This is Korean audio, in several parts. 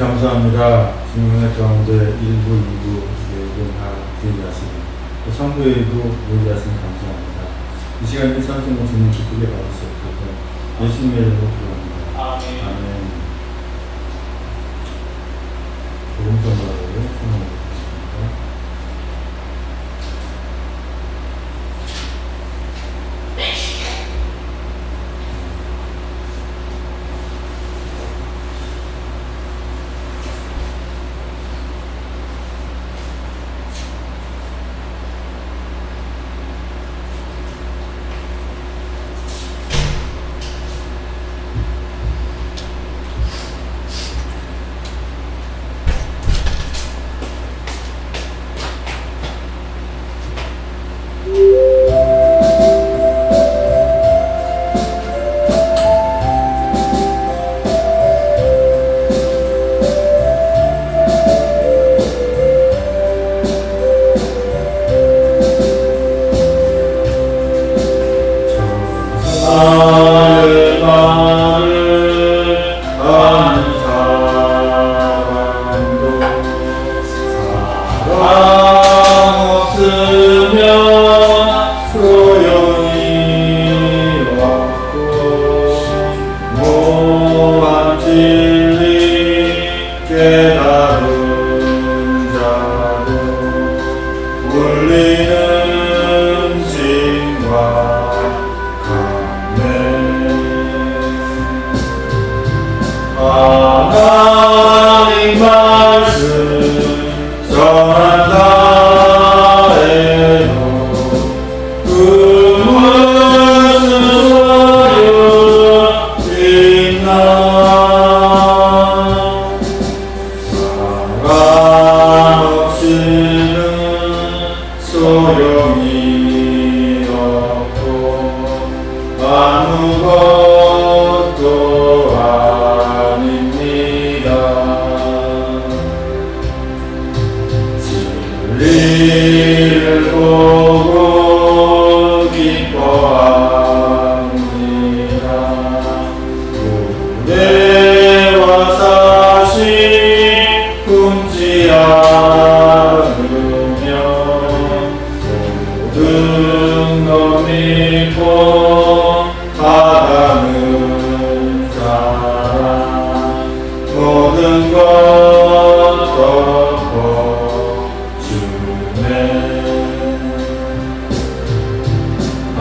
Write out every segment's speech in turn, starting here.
감사합니다. 주님의 가운데 일부 일부 예배나 회개하신 성도에도 회개하신 감사합니다. 이 시간 이 찬송을 주님 기쁘게 받으셨고 예수님의 이름으로 기도합니다. 아멘. 복음 전달하고 성령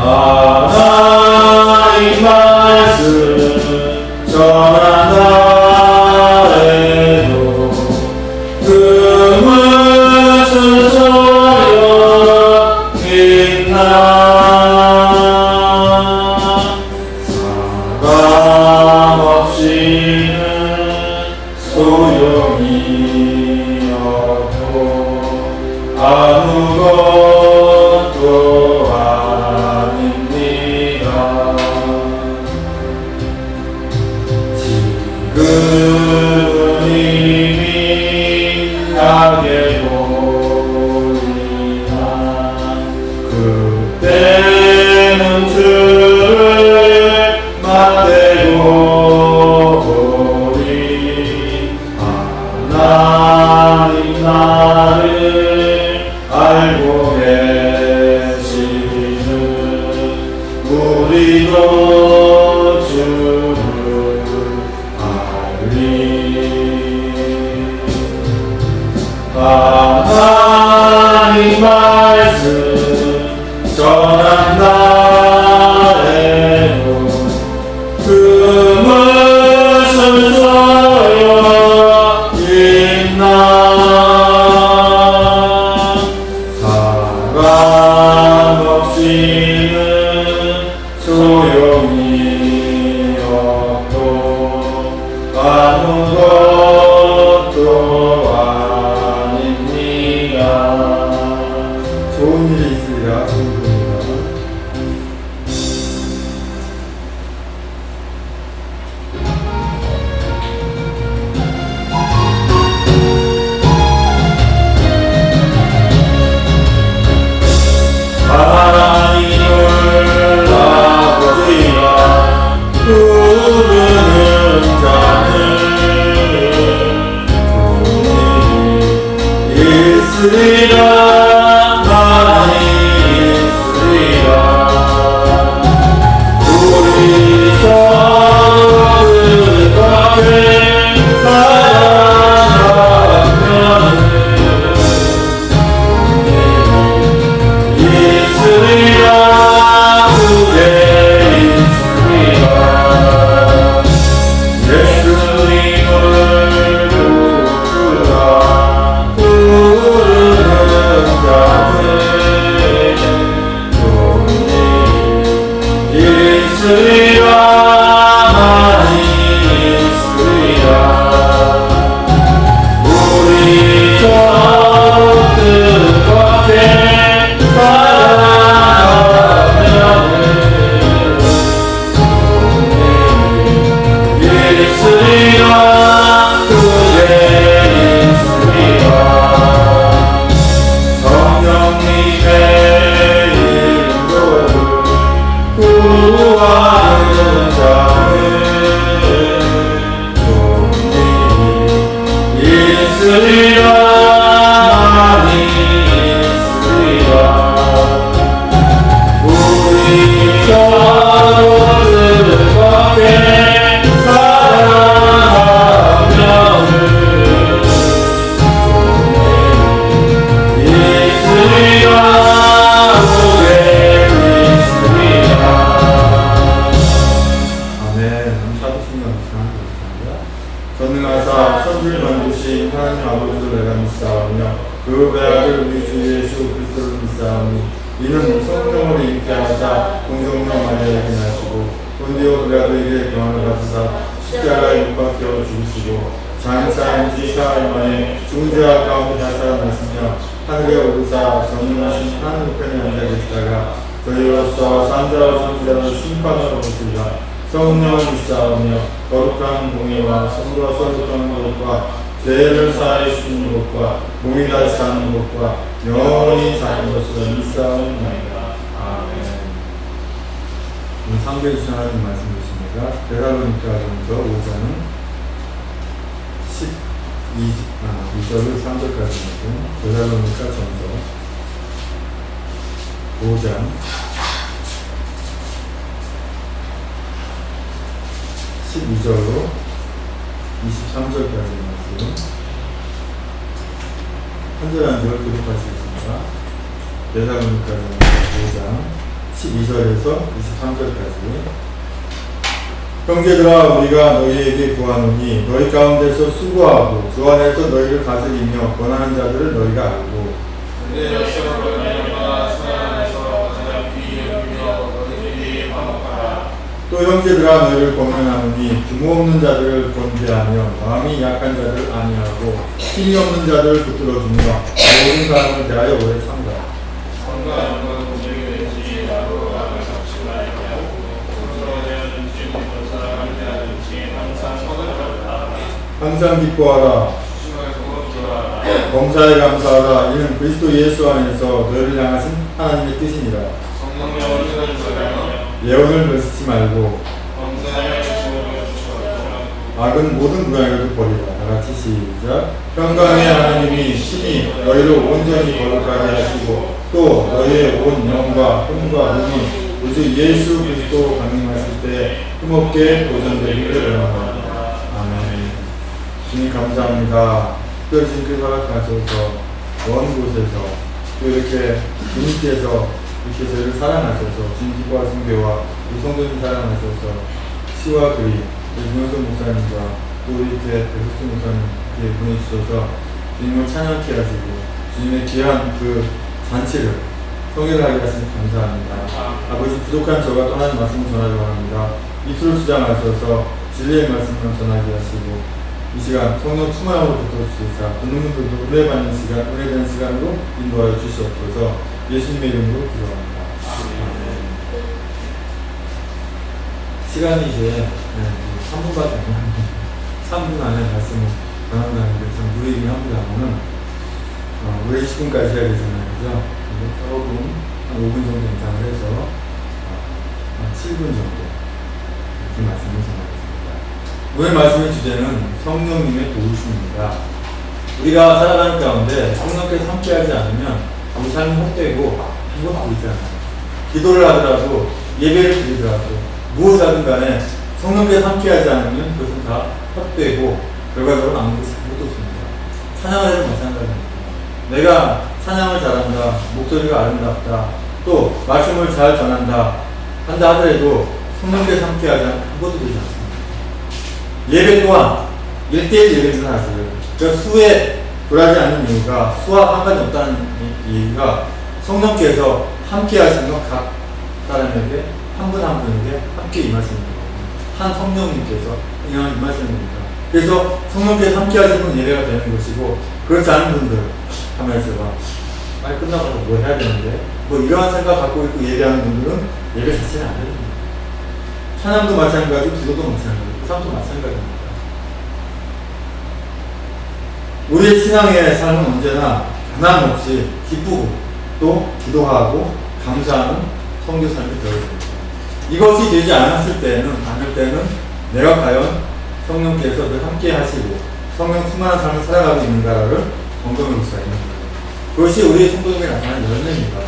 Amen. God 하사 공정령 마리아에게 나시고 본디오 빌라도에게 병을 받으사 십자가에 못 박혀 죽으시고 장사인지 사흘 만에 죽은 자 가운데 하사하시며 하늘에 오르사 전능하신 하늘 편에 앉아 계시다가 저희로서 산자와 선자를 심판하러 오시리라 성령을 믿사오며 거룩한 공의와 성과 소속한 것과 죄를 사하여 주시는 것과 몸이 다시 사는 것과 영원히 사는 것을 믿사옵나이다. 오늘 상배 주신 하나님 말씀 주십니다. 베드로니가전서 5장은 12, 아, 2절을 3절까지 말씀. 베드로니가 전서 5장 12절로 23절까지 말씀 한절 한절 교독하시겠습니다. 대사로니까 5장 12절에서 23절까지 형제들아 우리가 너희에게 구하노니 너희 가운데서 수고하고 주 안에서 너희를 다스리며 권하는 자들을 너희가 알고. 또 형제들아 너희를 권면하노니 규모 없는 자들을 권대하며 마음이 약한 자들을 안위하고 힘이 없는 자들을 붙들어주며 모든 사람을 대하여 오래 참다. 항상 기뻐하라. 범사에 감사하라. 이는 그리스도 예수 안에서 너희를 향하신 하나님의 뜻이니라. 예언을 멸시치 말고. 악은 모든 무양에도 버리라. 다 같이 시작. 평강의 하나님이 신이 너희를 온전히 거룩하게 하시고 또 너희의 온 영과 힘과 능이 우주 예수 그리스도 강림하실 때 힘없게 도전되기를 원합니다. 주님 감사합니다. 특별히 주님께 허락하셔서 먼 곳에서 또 이렇게 주님께서 이렇게 저희를 사랑하셔서 주님 기뻐하신 교와 우리 성도님 사랑하셔서 시와 글이 우리 김영선 목사님과 또 우리 이렇게 배석준 목사님께 보내주셔서 주님을 찬양케 하시고 주님의 귀한 그 잔치를 성회를 하게 하시니 감사합니다. 아버지 부족한 저가 또 하나님 말씀을 전하기 원합니다. 입술을 수장하셔서 진리의 말씀을 전하게 하시고 이 시간 성령 충만함으로 붙어주시사 듣는 분들도 은혜 받는 시간, 은혜 되는 시간으로 인도하여 주시옵소서 예수님의 이름으로 기도합니다. 시간이 이제 네, 3분밖에 안 남았는데 3분 안에 말씀을 전한다는 게참 무리긴 합니다만은 어, 우리 10분까지 해야 되잖아요. 그죠? 조금 한 5분 정도 연장을 해서 어, 한 7분 정도 이렇게 말씀을 전하겠습니다. 오늘 말씀의 주제는 성령님의 도우심입니다. 우리가 살아가는 가운데 성령께서 함께하지 않으면 우리 삶이 헛되고 아무것도 되지 않아요. 기도를 하더라도 예배를 드리더라도 무엇 하든 간에 성령께서 함께하지 않으면 그것은 다 헛되고 결과적으로 아무것도 없습니다. 찬양을 해도 마찬가지입니다. 내가 찬양을 잘한다, 목소리가 아름답다, 또 말씀을 잘 전한다 한다 하더라도 성령께서 함께하지 않으면 아무것도 되지 않습니다. 예배 또한 1대1 예배는 하세요. 그러니까 수에 불하지 않는 이유가 수와 상관이 없다는 이- 이유가 성령께서 함께 하시는 건각 사람에게 한분한 분에게 함께 임하시는 거예요. 한 성령님께서 그냥 임하시는 겁니다. 그래서 성령께서 함께 하시는 분 예배가 되는 것이고 그렇지 않은 분들 가만히 있어봐. 빨리 끝나고 뭐 해야 되는데 뭐 이러한 생각 갖고 있고 예배하는 분들은 예배 자체는 안 됩니다. 찬양도 마찬가지고 기도도 마찬가지고 삶도 마찬가지입니다. 우리의 신앙의 삶은 언제나 변함없이 기쁘고 또 기도하고 감사하는 성교 삶이 되어야 됩니다. 이것이 되지 않았을 때는, 않을 때는 내가 과연 성령께서 늘 함께 하시고 성령 충만한 삶을 살아가고 있는가를 점검해 볼 수가 있는 거예요. 그것이 우리의 성도에게 나타나는 열매입니다.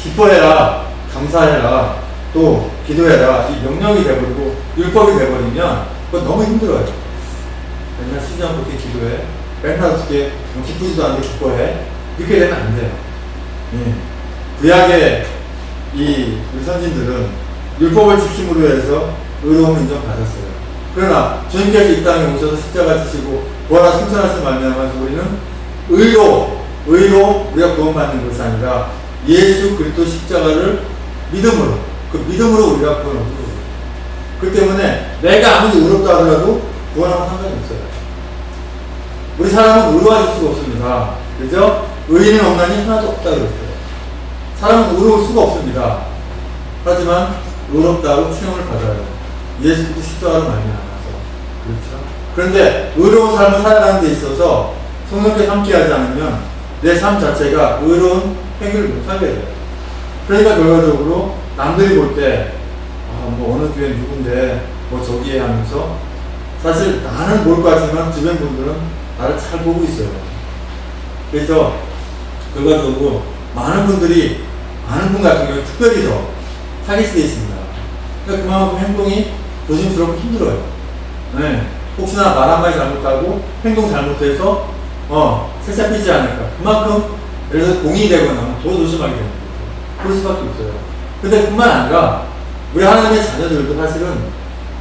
기뻐해라, 감사해라, 또 기도해라, 이 명령이 돼버리고 율법이 돼버리면 그거 너무 힘들어요. 맨날 쉬지 않고 이렇게 기도해. 맨날 어떻게 뭐 기쁘지도 않은데 기뻐해. 이렇게 되면 안 돼요. 예. 구약의 이 선진들은 율법을 지킴으로 해서 의로움 인정받았어요. 그러나 주님께서 이 땅에 오셔서 십자가 지시고 구하라 승천하신 말미암아서 우리는 의로 의로 우리가 구원받는 것이 아니라 예수 그리스도 십자가를 믿음으로. 그 믿음으로 우리가 구원을 얻는 거예요. 그 때문에 내가 아무리 의롭다 하더라도 구원하고 상관이 없어요. 우리 사람은 의로워질 수가 없습니다. 그죠? 의인은 없나니 하나도 없다 그랬어요. 사람은 의로울 수가 없습니다. 하지만 의롭다고 칭함을 받아요. 예수 그리스도 십자가로 말미암아서 그렇죠. 그런데 의로운 삶을 살아가는 데 있어서 성령께 함께하지 않으면 내 삶 자체가 의로운 행위를 못하게 돼요. 그러니까 결과적으로 남들이 볼 때, 아, 뭐 어느 교회 누군데, 뭐 저기에 하면서, 사실 나는 뭘 까지만 주변 분들은 나를 잘 보고 있어요. 그래서 결과적으로 많은 분들이, 많은 분 같은 경우에 특별히 더 타깃이 있습니다. 그러니까 그만큼 행동이 조심스럽고 힘들어요. 네. 혹시나 말 한마디 잘못하고 행동 잘못해서 어, 세차 삐지 않을까. 그만큼 예를 들어서 공이 되거나 더 조심하게 되는 거죠. 그럴 수밖에 없어요. 근데 뿐만 아니라 우리 하나님의 자녀들도 사실은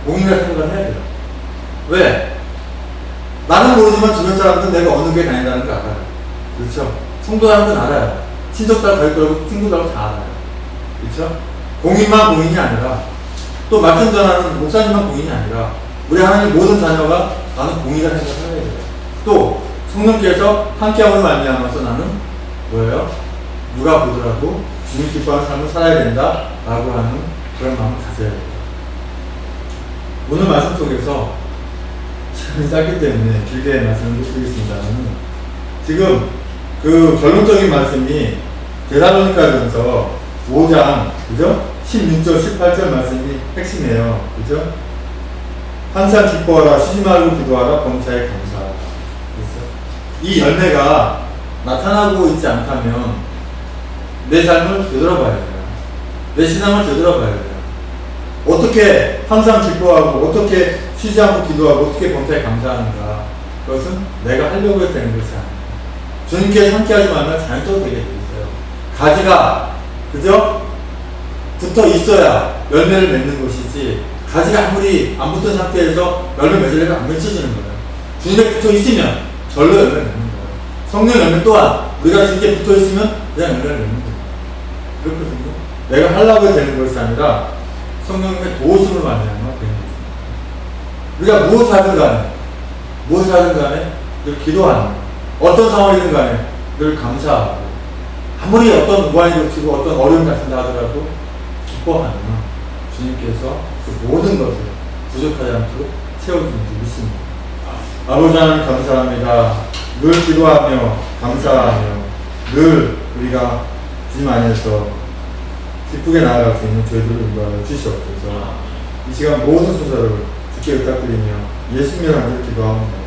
공인이라 생각을 해야 돼요. 왜? 나는 모르지만 주변 사람들은 내가 어느 교회 다닌다는 걸 알아요. 그렇죠? 성도 사람들은 알아요. 갈 거라고 친구들하고 다 알아요. 그렇죠? 공인만 공인이 아니라 또 말씀 전하는 목사님만 공인이 아니라 우리 하나님 모든 자녀가 나는 공이라 생각을 해야 돼요. 또 성령께서 함께함으로 말미암아서 나는 뭐예요? 누가 보더라도 주님 기뻐하는 삶을 살아야 된다 라고 하는 그런 마음을 가져야 돼요. 오늘 말씀 속에서 시간이 짧기 때문에 길게 말씀을 못 드리겠습니다만 지금 그 결론적인 말씀이 대사로니까전서 5장 그죠? 16절 18절 말씀이 핵심이에요. 그죠? 항상 기뻐하라 쉬지 말고 기도하라 범사에 감사하라. 그래서 이 열매가 나타나고 있지 않다면 내 삶을 되돌아봐야 돼요. 내 신앙을 되돌아봐야 돼요. 어떻게 항상 기뻐하고 어떻게 쉬지 않고 기도하고 어떻게 범사에 감사하는가 그것은 내가 하려고 해서 되는 것이 아닙니다. 주님께 함께하지 말면 자연적으로 되게 돼 있어요. 가지가 그죠? 붙어 있어야 열매를 맺는 것이지 가지가 아무리 안 붙은 상태에서 열매 맺으려면 안 맺혀지는 거예요. 주님에 붙어 있으면 절로 열매 맺는 거예요. 성령 열매 또한 우리가 주님께 붙어 있으면 그냥 열매를 맺는 거예요. 그렇거든요. 내가 하려고 되는 것이 아니라 성령님의 도우심을 말미암아 되는 거죠. 우리가 무엇을 하든 간에 무엇을 하든 간에 늘 기도하는 어떤 상황이든 간에 늘 감사하고 아무리 어떤 무한이 겹치고 어떤 어려움이 닥친다 하더라도 기뻐하는 주님께서 그 모든 것을 부족하지 않도록 채워주는 줄 믿습니다. 아버지 하나님 감사합니다. 늘 기도하며 감사하며 늘 우리가 주님 안에서 기쁘게 나아갈 수 있는 저희들을 인도하여 주시옵소서. 이 시간 모든 순서를 주께 부탁드리며 예수님 이름으로 기도합니다.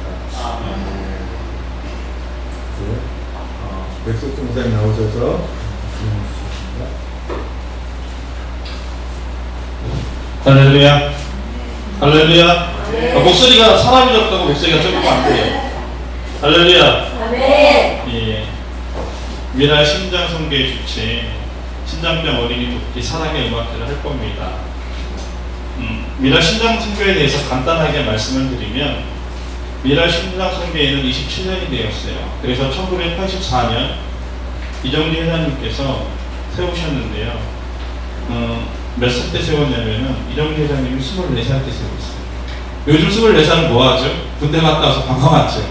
백석주 목사님 나오셔서 질문 주시겠습니다. 할렐루야. 할렐루야. 어, 목소리가 사람이 적다고 목소리가 적으면 안 돼요. 할렐루야. 아멘. 예. 미라 심장 성교의 주체 신장병 어린이 돕기 사랑의 음악회를 할 겁니다. 음, 미라 심장 성교에 대해서 간단하게 말씀을 드리면 미라 심장 성교회는 27년이 되었어요. 그래서 1984년 이정진 회장님께서 세우셨는데요. 어, 몇살 때 세웠냐면은 이정재 회장님이 24살 때 세웠어요. 요즘 24살은 뭐 하죠? 군대 갔다 와서 방황 왔죠.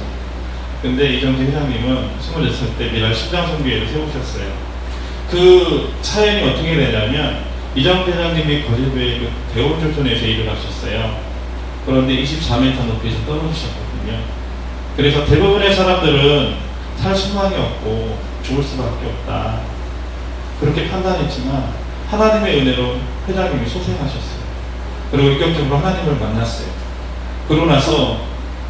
근데 이정재 회장님은 26살 때 미랄 심장성교회를 세우셨어요. 그 사연이 어떻게 되냐면 이정재 회장님이 거제도에 그 대원조선에서 일을 하셨어요. 그런데 24m 높이에서 떨어지셨거든요. 그래서 대부분의 사람들은 살 수만이 없고 죽을 수밖에 없다. 그렇게 판단했지만 하나님의 은혜로 회장님이 소생하셨어요. 그리고 인격적으로 하나님을 만났어요. 그러고 나서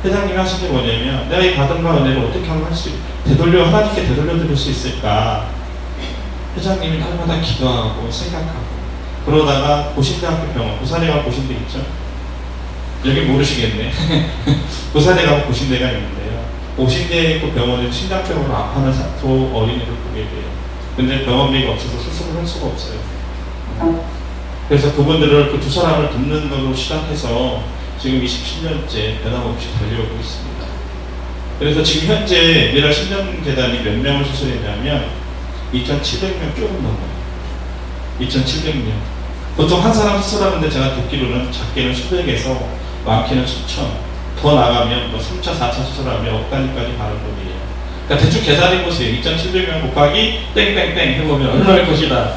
회장님이 하신 게 뭐냐면 내가 이 받은 바 은혜를 어떻게 하면 할 수, 되돌려, 하나님께 되돌려 드릴 수 있을까? 회장님이 날마다 기도하고 생각하고 그러다가 고신대학교 병원, 부산에 가면 고신대 있죠? 여기 모르시겠네. 부산에 가면 고신대가 있는데요. 고신대에 그 병원에 심장병으로 아파하는 사- 두 어린이를 보게 돼요. 근데 병원비가 없어서 수술을 할 수가 없어요. 그래서 그분들을 그 두 사람을 돕는 걸로 시작해서 지금 27년째 변함없이 달려오고 있습니다. 그래서 지금 현재 미라 신정재단이 몇 명을 수술했냐면 2,700명 조금 넘어요. 2,700명. 보통 한 사람 수술하는데 제가 듣기로는 작게는 수백에서 많게는 수천, 더 나가면 뭐 3차, 4차 수술하면 억 단위까지 가는 돈이에요. 그러니까 대충 계산해 보세요. 2,700명 곱하기 땡땡땡 해보면 얼마일 것이다.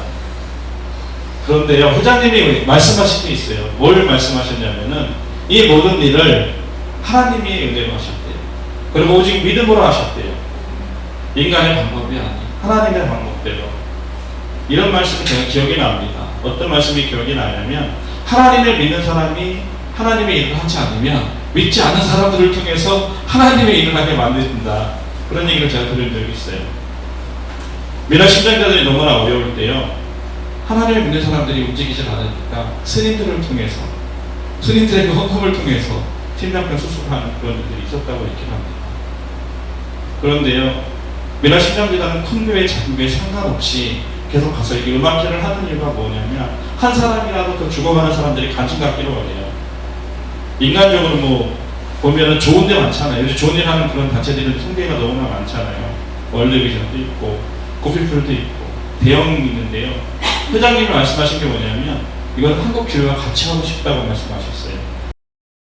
그런데요, 회장님이 말씀하신 게 있어요. 뭘 말씀하셨냐면은 이 모든 일을 하나님이 은혜로 하셨대요. 그리고 오직 믿음으로 하셨대요. 인간의 방법이 아니 하나님의 방법대로. 이런 말씀이 제가 기억이 납니다. 어떤 말씀이 기억이 나냐면 하나님을 믿는 사람이 하나님의 일을 하지 않으면 믿지 않는 사람들을 통해서 하나님의 일을 하게 만든다. 그런 얘기를 제가 들은 적이 있어요. 미라 심장자들이 너무나 어려울 때요. 하나님을 믿는 사람들이 움직이질 않으니까 스님들을 통해서 스님들의 그 헌금을 통해서 심장병 수술하는 그런 일들이 있었다고 이렇게 합니다. 그런데요, 미라 심장기다는 큰 교회, 작은 교회 상관없이 계속 가서 이게 음악회를 하는 이유가 뭐냐면 한 사람이라도 더 죽어가는 사람들이 관심 갖기로 원해요. 인간적으로 뭐 보면은 좋은 데 많잖아요. 좋은 일 하는 그런 단체들은 통계가 너무나 많잖아요. 월드비전도 있고 고필풀도 있고 대형이 있는데요. 회장님이 말씀하신 게 뭐냐면 이건 한국 교회와 같이 하고 싶다고 말씀하셨어요.